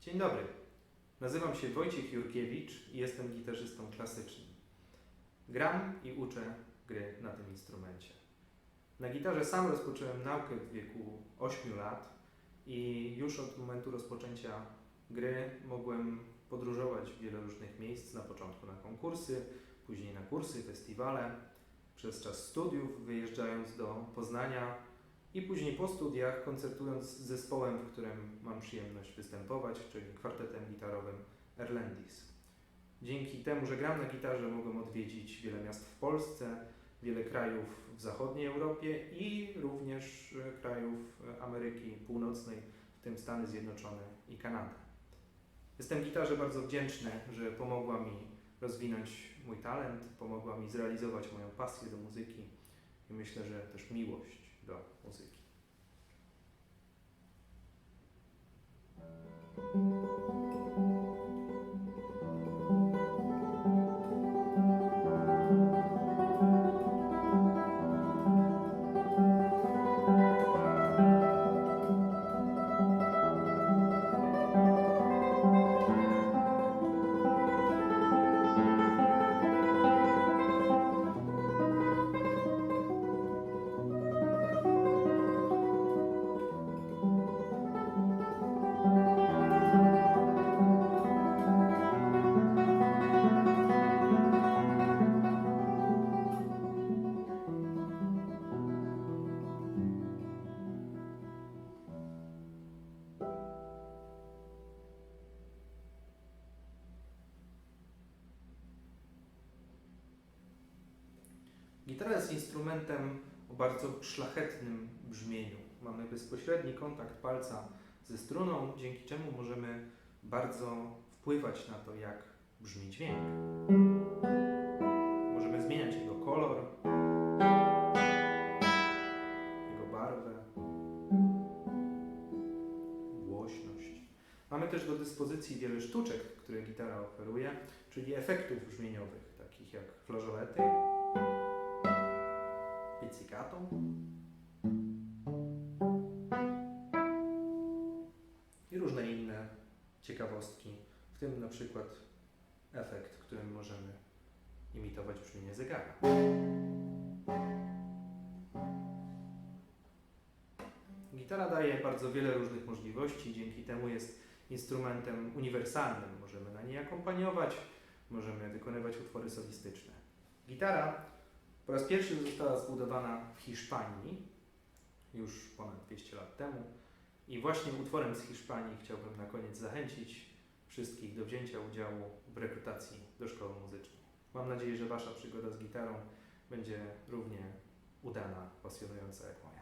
Dzień dobry. Nazywam się Wojciech Jurkiewicz i jestem gitarzystą klasycznym. Gram i uczę gry na tym instrumencie. Na gitarze sam rozpocząłem naukę w wieku 8 lat i już od momentu rozpoczęcia gry mogłem podróżować w wiele różnych miejsc, na początku na konkursy, później na kursy, festiwale, przez czas studiów wyjeżdżając do Poznania i później po studiach koncertując z zespołem, w którym mam przyjemność występować, czyli kwartetem gitarowym Erlendis. Dzięki temu, że gram na gitarze, mogłem odwiedzić wiele miast w Polsce, wiele krajów w zachodniej Europie i również e, krajów e, Ameryki Północnej, w tym Stany Zjednoczone i Kanada. Jestem gitarze bardzo wdzięczny, że pomogła mi rozwinąć mój talent, pomogła mi zrealizować moją pasję do muzyki i myślę, że też miłość bra musikk. Gitara jest instrumentem o bardzo szlachetnym brzmieniu. Mamy bezpośredni kontakt palca ze struną, dzięki czemu możemy bardzo wpływać na to, jak brzmi dźwięk. Możemy zmieniać jego kolor, jego barwę, głośność. Mamy też do dyspozycji wiele sztuczek, które gitara oferuje, czyli efektów brzmieniowych, takich jak flażolety, inne ciekawostki, w tym na przykład efekt, którym możemy imitować brzmienie zegara. Gitara daje bardzo wiele różnych możliwości, dzięki temu jest instrumentem uniwersalnym. Możemy na niej akompaniować, możemy wykonywać utwory solistyczne. Gitara po raz pierwszy została zbudowana w Hiszpanii już ponad 200 lat temu i właśnie utworem z Hiszpanii chciałbym na koniec zachęcić wszystkich do wzięcia udziału w rekrutacji do szkoły muzycznej. Mam nadzieję, że Wasza przygoda z gitarą będzie równie udana, pasjonująca jak moja.